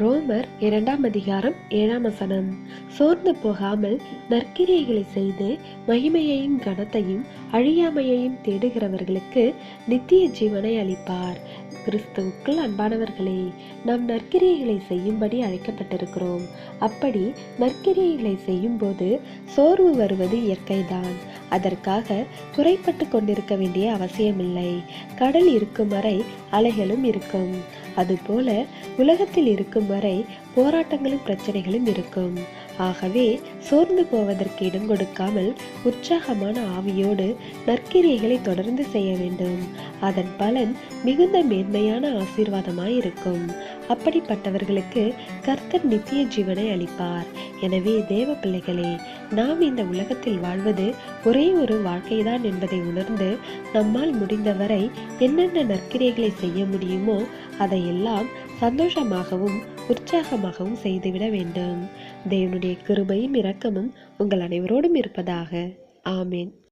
ரோமர் இரண்டாம் அதிகாரம் ஏழாம் வசனம். சோர்ந்து போகாமல் நற்கிரியைகளை செய்து மகிமையையும் கனத்தையும் அழியாமையையும் தேடுகிறவர்களுக்கு நித்திய ஜீவனை அளிப்பார். கிறிஸ்துவுக்குள் அன்பானவர்களே நாம் நற்கிரியைகளை செய்யும்படி அழைக்கப்பட்டிருக்கிறோம். அப்படி நற்கிரியைகளை செய்யும்போது சோர்வு வருவது இயற்கைதான். அதற்காக குறைப்பட்டு கொண்டிருக்க வேண்டிய அவசியமில்லை. கடல் இருக்கும் வரை அலைகளும் இருக்கும். அதுபோல உலகத்தில் இருக்கும் வரை போராட்டங்களும் பிரச்சனைகளும் இருக்கும். ஆகவே சோர்ந்து போவதற்கு இடம் கொடுக்காமல் உற்சாகமான ஆவியோடு நற்கிரியைகளை தொடர்ந்து செய்ய வேண்டும். அதன் பலன் மிகுந்த மேன்மையான ஆசீர்வாதமாய் இருக்கும் அப்படிப்பட்டவர்களுக்கு கர்த்தர் நித்திய ஜீவனை அளிப்பார். எனவே தேவ பிள்ளைகளே நாம் இந்த உலகத்தில் வாழ்வது ஒரே ஒரு வாழ்க்கைதான் என்பதை உணர்ந்து நம்மால் முடிந்தவரை என்னென்ன நற்கிரைகளை செய்ய முடியுமோ அதையெல்லாம் சந்தோஷமாகவும் உற்சாகமாகவும் செய்துவிட வேண்டும். தேவனுடைய கிருபையும் இரக்கமும் உங்கள் அனைவரோடும் இருப்பதாக. ஆமேன்.